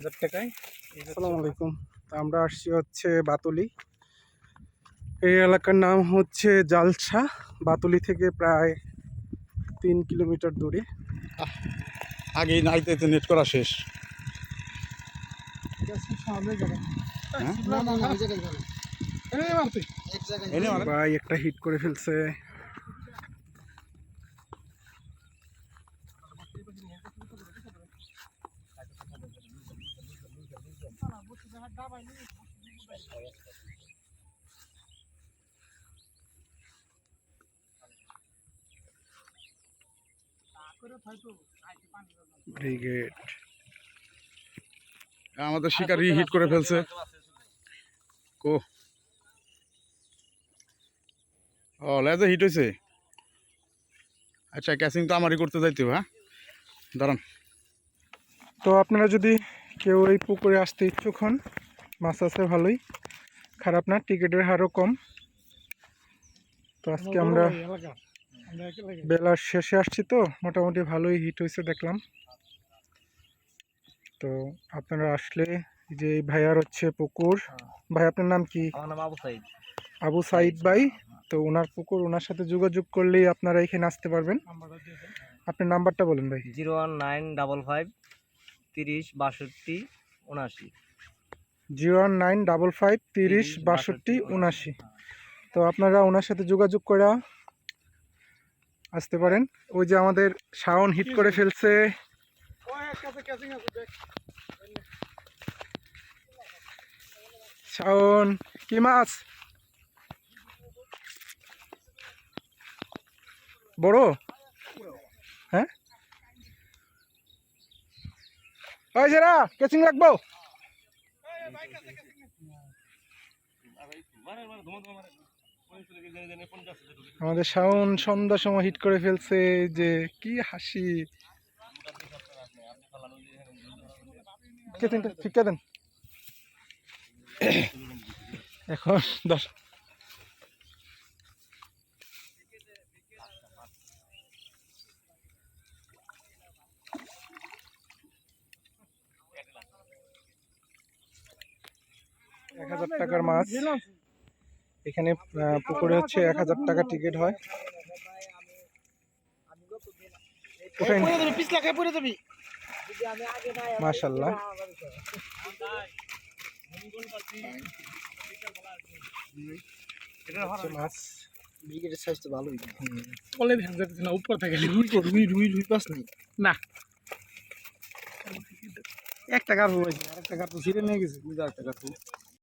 হাজার টাকায়। আসসালামু আলাইকুম। তা আমরা আসছি হচ্ছে বাতুলি। এই এলাকার নাম হচ্ছে জালসা বাতুলি থেকে প্রায় তিন কিলোমিটার দূরে। আগেই নাইতে নেট করা শেষ। হ্যাঁ? ভাই একটা হিট করে ফেলছে। ব্রিগেড। আমাদের শিকারি হিট করে ফেলছে। কো। ও লেজে হিট হয়েছে আচ্ছা ক্যাচিং তো আমারই করতে যাইতে হবে, হ্যাঁ? দাঁড়ান। তো আপনারা যদি কেউ এই পুকুরে আসতে ইচ্ছুক হন মাছ আছে ভালোই। খারাপ না টিকিটের হারও কম। তো আজকে আমরা বেলার শেষে আসছি তো মোটামুটি ভালোই হিট হয়েছে দেখলাম। তো আপনারা আসলে যে এই ভাইয়ার হচ্ছে পুকুর ভাই আপনার নাম কি? সাইদ। আবু সাইদ ভাই। তো ওনার পুকুর ওনার সাথে যোগাযোগ করলেই আপনারা এখানে আসতে পারবেন। আপনার নাম্বারটা বলেন ভাই। Zero one nine double five তিরিশ বাষট্টি উনআশি। Zero one nine double five তিরিশ বাষট্টি উনাশি। তো আপনারা ওনার সাথে যোগাযোগ করে আসতে পারেন। ওই যে আমাদের শাওন হিট করে ফেলছে। শাওন, কি মাছ? বড়? হ্যাঁ? ওই জেরা কেচিং রাখব আমাদের শাওন সন্ধ্যা সময় হিট করে ফেলছে যে কি হাসি। ঠিক দেন। এখন দশ এক হাজার টাকার মাছ। এখানে পুকুরে হচ্ছে এক হাজার টাকা টিকিট হয়। মাশাল্লাহ মাছ। সাইজ তো ভালোই। যাচ্ছে না উপর থেকে রুই রুই রুই রুই পাস নেই। না। এক টাকার হয়েছে আর এক টাকার তো ছিঁড়ে নিয়ে গেছে দুই টাকা তো।